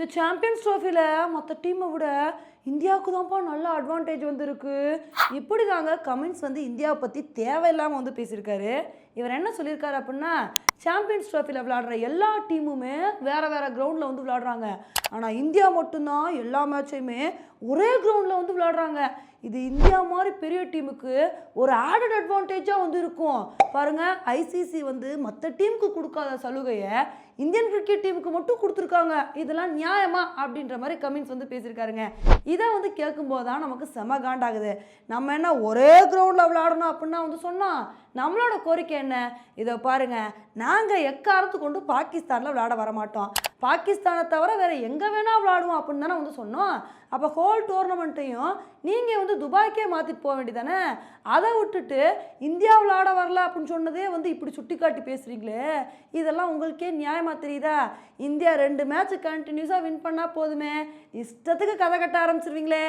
இந்த சாம்பியன்ஸ் ட்ரோஃபியில் மற்ற டீமை விட இந்தியாவுக்கு தான்ப்பா நல்ல அட்வான்டேஜ் வந்திருக்கு. இப்படி தாங்க கமெண்ட்ஸ் வந்து இந்தியாவை பற்றி தேவையில்லாமல் வந்து பேசியிருக்காரு? இவர் என்ன சொல்லியிருக்காரு அப்படின்னா சாம்பியன்ஸ் ட்ரோஃபியில் விளாடுற எல்லா டீமுமே வேறு வேறு கிரவுண்டில் வந்து விளாடுறாங்க ஆனால் இந்தியா மட்டும்தான் எல்லா மேட்சையுமே ஒரே கிரவுண்டில் வந்து விளாடுறாங்க இது இந்தியா மாதிரி பெரிய டீமுக்கு ஒரு ஆடட் அட்வான்டேஜாக வந்து இருக்கும். பாருங்க ஐசிசி வந்து மற்ற டீமுக்கு கொடுக்காத சலுகையை இந்தியன் கிரிக்கெட் டீமுக்கு மட்டும் கொடுத்துருக்காங்க. இதெல்லாம் நியாயமா? அப்படின்ற மாதிரி கமெண்ட்ஸ் வந்து பேசியிருக்காருங்க. இதை வந்து கேட்கும்போது தான் நமக்கு செம காண்டாகுது. நம்ம என்ன ஒரே கிரவுண்டில் விளாடணும் அப்படின்னா வந்து சொன்னால் நம்மளோட கோரிக்கை என்ன? இதை பாருங்க. நாங்கள் எக்காரத்து கொண்டு பாகிஸ்தானில் விளையாட வர மாட்டோம் பாகிஸ்தானை தவிர வேறு எங்கே வேணால் விளாடுவோம் அப்படின்னு தானே வந்து சொன்னோம். அப்போ ஹோல் டோர்னமெண்ட்டையும் நீங்கள் வந்து துபாய்க்கே மாற்றிட்டு போக வேண்டியதானே? அதை விட்டுட்டு இந்தியா விளாட வரல அப்படின்னு சொன்னதே வந்து இப்படி சுட்டி காட்டி பேசுகிறீங்களே இதெல்லாம் உங்களுக்கே நியாயமாக தெரியுதா? இந்தியா ரெண்டு மேட்ச் கண்டினியூஸாக வின் பண்ணால் போதுமே. இஷ்டத்துக்கு கதை கட்ட ஆரம்பிச்சிருவீங்களே.